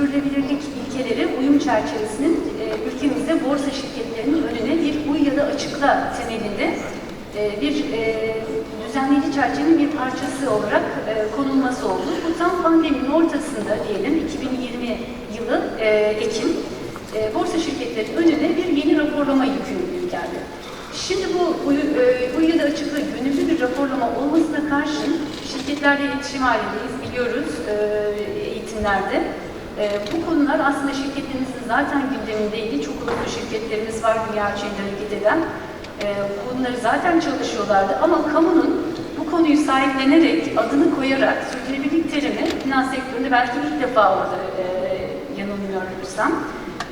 sürdürülebilirlik ilkeleri uyum çerçevesinin e, ülkemizde borsa şirketlerinin önüne bir uy ya da açıkla temelinde e, bir e, düzenleyici çerçevenin bir parçası olarak e, konulması oldu. Bu tam pandeminin ortasında diyelim 2020 yılı e, Ekim e, borsa şirketlerinin önüne bir yeni raporlama yükümlülüğü geldi. Şimdi bu uyu, e, uyu da açıkla gönüllü bir raporlama olmasına karşın şirketlerle iletişim halindeyiz biliyoruz e, eğitimlerde. E, bu konular aslında şirketlerimizin zaten gündemindeydi. Çok uluslu şirketlerimiz var dünya ölçeğinde hareket eden. E, bunları zaten çalışıyorlardı ama kamunun bu konuyu sahiplenerek, adını koyarak sürdürülebilirlik terimi finans sektöründe belki ilk defa oldu e, yanılmıyorsam.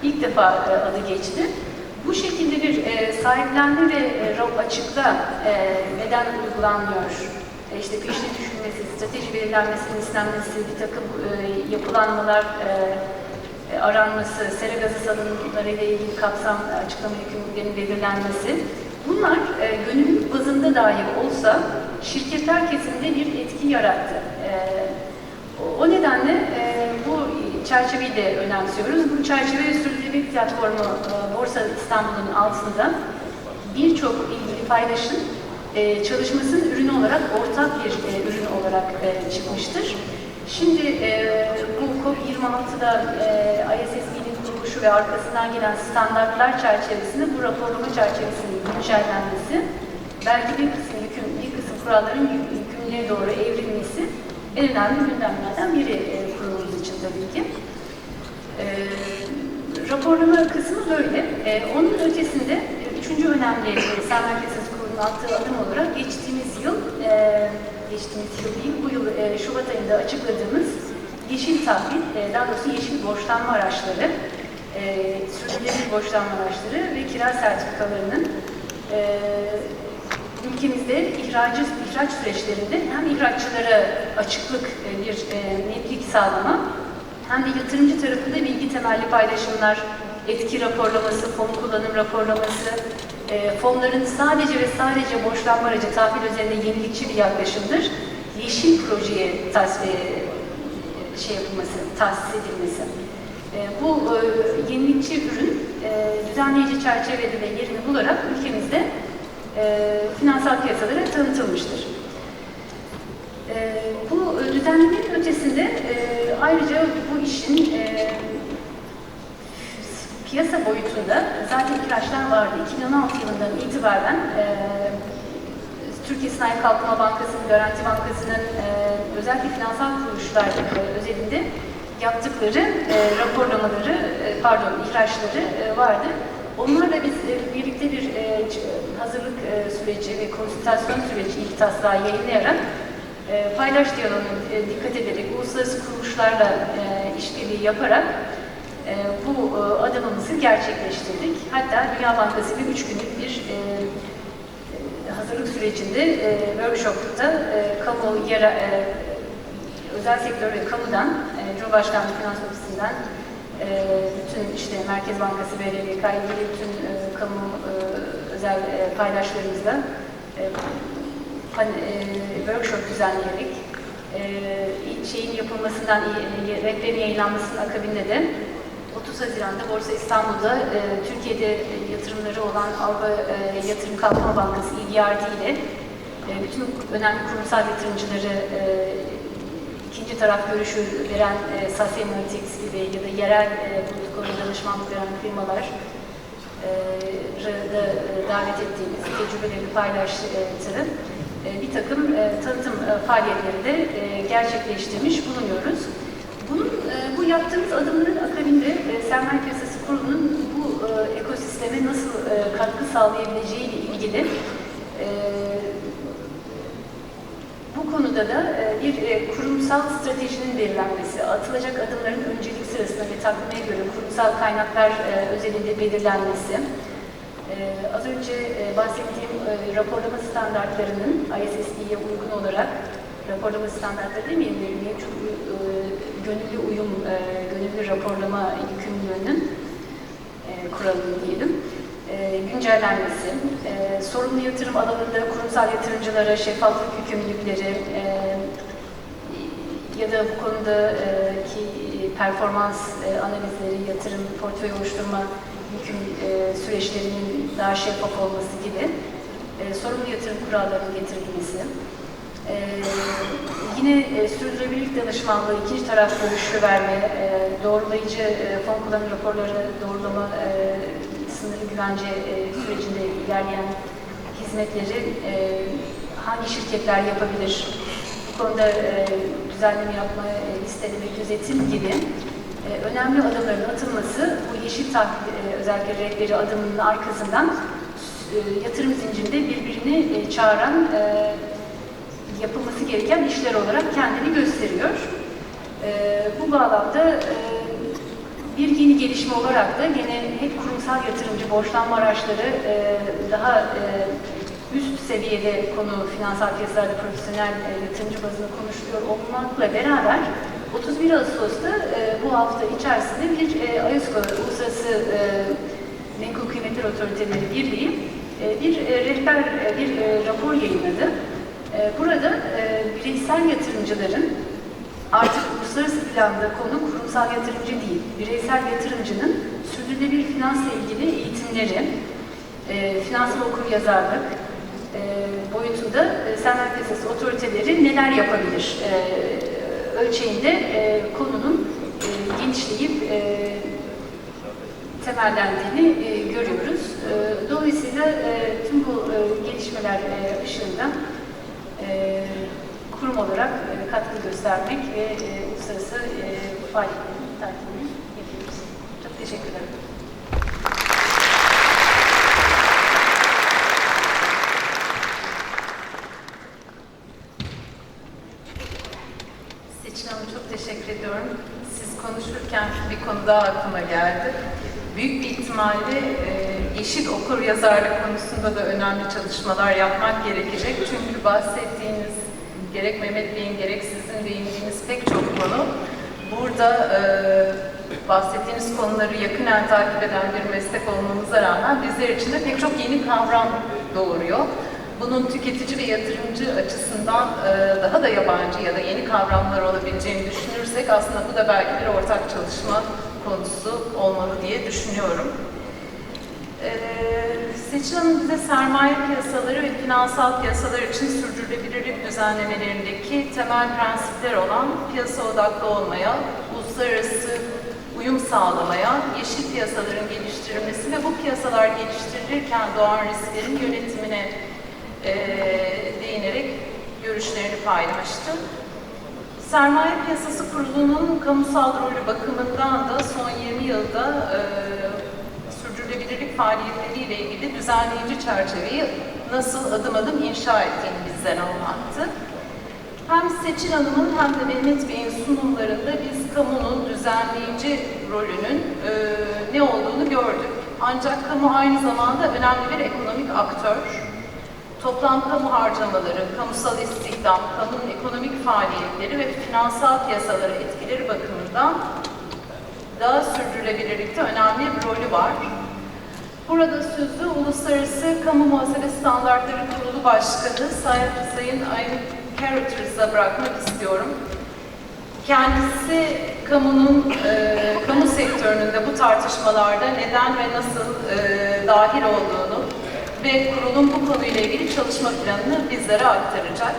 ilk defa e, adı geçti. Bu şekilde bir e, sahiplenme ve e, RAW açıkla e, neden uygulanmıyor? E, işte peşte düşünmesi, strateji belirlenmesinin istenmesi, bir takım e, yapılanmalar e, e, aranması, sera gazı salınımları ile ilgili kapsam açıklama yükümlülüklerinin belirlenmesi. Bunlar e, gönüllülük bazında dahi olsa şirketler kesiminde bir etki yarattı. E, o- nedenle e, bu çerçeveyi de önemsiyoruz. Bu çerçeve sürdürülebilirlik platformu e, Borsa İstanbul'un altında birçok ilgili paydaşın e, çalışmasının ürünü olarak ortak bir e, ürün olarak e, çıkmıştır. Şimdi bu COP26'da e, ISSB'nin kuruluşu ve arkasından gelen standartlar çerçevesinde bu raporlama çerçevesinin güncellenmesi, belki bir kısım yüküm, bir kısım kuralların yükümlülüğe doğru evrilmesi en önemli gündemlerden biri e, kurumumuz için tabii ki. Raporlama kısmı böyle. Onun ötesinde üçüncü önemli e, piyasası kurulunun attığı adım olarak geçtiğimiz yıl, e, geçtiğimiz yıl değil, bu yıl e, Şubat ayında açıkladığımız yeşil tahvil, e, daha doğrusu yeşil borçlanma araçları, e, sürdürülebilir borçlanma araçları ve kira sertifikalarının e, ülkemizde ihracı, ihraç süreçlerinde hem ihraççılara açıklık, e, bir e, netlik sağlama hem de yatırımcı tarafında bilgi temelli paylaşımlar, etki raporlaması, fon kullanım raporlaması, e, fonların sadece ve sadece borçlanma aracı tahvil üzerinde yenilikçi bir yaklaşımdır. Yeşil projeye tasfiye şey yapılması, tahsis edilmesi. E, bu e, yenilikçi ürün e, düzenleyici çerçevede de yerini bularak ülkemizde e, finansal piyasalara tanıtılmıştır. E, bu düzenlemenin ötesinde e, ayrıca bu işin e, piyasa boyutunda zaten ihraçlar vardı. 2016 yılından itibaren e, Türkiye Sanayi Kalkınma Bankası'nın, Garanti Bankası'nın e, özellikle finansal kuruluşlar e, özelinde yaptıkları e, raporlamaları, e, pardon ihraçları e, vardı. Onlarla biz e, birlikte bir e, hazırlık e, süreci ve konsültasyon süreci ilk taslağı yayınlayarak e, paylaş diyaloğuna e, dikkat ederek uluslararası kuruluşlarla e, işbirliği yaparak e, bu e, adımımızı gerçekleştirdik. Hatta Dünya Bankası ile üç günlük bir e, hazırlık sürecinde workshop'ta kamu, e, özel sektör ve kamudan, e, Cumhurbaşkanlığı Finans Ofisi'nden e, bütün işte Merkez Bankası, BRVK ilgili bütün kamu özel e, paydaşlarımızla e, workshop düzenleyerek e, şeyin yapılmasından, rehberin yayınlanmasının akabinde de 30 Haziran'da Borsa İstanbul'da e, Türkiye'de e, yatırımları olan Avrupa e, Yatırım Kalkınma Bankası EBRD ile e, bütün önemli kurumsal yatırımcıları e, ikinci taraf görüşü veren e, Sasya Analytics gibi ya da yerel e, konuda danışmanlık veren firmalar e, da e, davet ettiğimiz tecrübeleri paylaştırıp e, bir takım tanıtım faaliyetleri de gerçekleştirmiş bulunuyoruz. Bunun, e, bu yaptığımız adımların akabinde e, Sermaye Piyasası Kurulu'nun bu e, ekosisteme nasıl katkı sağlayabileceği ile ilgili bu konuda da bir kurumsal stratejinin belirlenmesi, atılacak adımların öncelik sırasına ve takvime göre kurumsal kaynaklar özelinde belirlenmesi, az önce bahsettiğim raporlama standartlarının ISSB'ye uygun olarak raporlama standartları demeyelim, de mevcut gönüllü uyum, e, gönüllü raporlama yükümlülüğünün e, kuralını diyelim e, güncellenmesi, e, sorumlu yatırım alanında kurumsal yatırımcılara şeffaflık yükümlülükleri e, ya da bu konudaki performans e, analizleri, yatırım, portföy oluşturma yüküm e, süreçlerinin daha şeffaf olması gibi e, sorumlu yatırım kurallarının getirilmesi, e, yine e, sürdürülebilirlik danışmanlığı, ikinci taraf görüşü verme, e, doğrulayıcı e, fon kullanım raporları doğrulama e, sınırlı güvence e, sürecinde ilerleyen hizmetleri e, hangi şirketler yapabilir, bu konuda e, düzenleme yapma, e, listeleme, gözetim gibi e, önemli adımların atılması bu yeşil takip e, özellikle rehberi adımının arkasından e, yatırım zincirinde birbirini e, çağıran e, yapılması gereken işler olarak kendini gösteriyor. E, bu bağlamda e, bir yeni gelişme olarak da gene hep kurumsal yatırımcı borçlanma araçları e, daha e, üst seviyede konu finansal piyasalarda profesyonel e, yatırımcı bazında konuşuluyor olmakla beraber 31 Ağustos'ta e, bu hafta içerisinde bir e, AYUSKO Uluslararası e, Menkul Kıymetler Otoriteleri Birliği e, bir e, rehber, e, bir e, rapor yayınladı. E, burada e, bireysel yatırımcıların artık uluslararası planda konu kurumsal yatırımcı değil, bireysel yatırımcının sürdürülebilir finansla ilgili eğitimleri, e, finansal okuryazarlık e, boyutunda sermaye piyasası otoriteleri neler yapabilir ölçeğinde konunun genişleyip temellendiğini görüyoruz. Dolayısıyla tüm bu gelişmeler ışığında e, kurum olarak e, katkı göstermek ve e, uluslararası e, faaliyetlerin takibini yapıyoruz. Çok teşekkür ederim. Çok teşekkür ediyorum. Siz konuşurken bir konu daha aklıma geldi. Büyük bir ihtimalle e, yeşil okur yazarlık konusunda da önemli çalışmalar yapmak gerekecek. Çünkü bahsettiğiniz gerek Mehmet Bey'in gerek sizin değindiğiniz pek çok konu burada e, bahsettiğiniz konuları yakinen takip eden bir meslek olmamıza rağmen bizler için de pek çok yeni kavram doğuruyor. Bunun tüketici ve yatırımcı açısından e, daha da yabancı ya da yeni kavramlar olabileceğini düşünürsek aslında bu da belki bir ortak çalışma konusu olmalı diye düşünüyorum. Ee, Seçil bize sermaye piyasaları ve finansal piyasalar için sürdürülebilirlik düzenlemelerindeki temel prensipler olan piyasa odaklı olmaya, uluslararası uyum sağlamaya, yeşil piyasaların geliştirilmesi ve bu piyasalar geliştirilirken doğan risklerin yönetimine e, değinerek görüşlerini paylaştı. Sermaye Piyasası Kurulu'nun kamusal rolü bakımından da son 20 yılda e, sürdürülebilirlik faaliyetleriyle ilgili düzenleyici çerçeveyi nasıl adım adım inşa ettiğini bizden anlattı. Hem Seçil Hanım'ın hem de Mehmet Bey'in sunumlarında biz kamunun düzenleyici rolünün e, ne olduğunu gördük. Ancak kamu aynı zamanda önemli bir ekonomik aktör. Toplam kamu harcamaları, kamusal istihdam, kamunun ekonomik faaliyetleri ve finansal piyasalara etkileri bakımından daha sürdürülebilirlikte önemli bir rolü var. Burada sözü Uluslararası Kamu Muhasebe Standartları Kurulu Başkanı Sayın, Sayın Ayn Carruthers'a bırakmak istiyorum. Kendisi kamunun, e, kamu sektörünün de bu tartışmalarda neden ve nasıl e, dahil olduğunu ve kurulun bu konuyla ilgili çalışma planını bizlere aktaracak.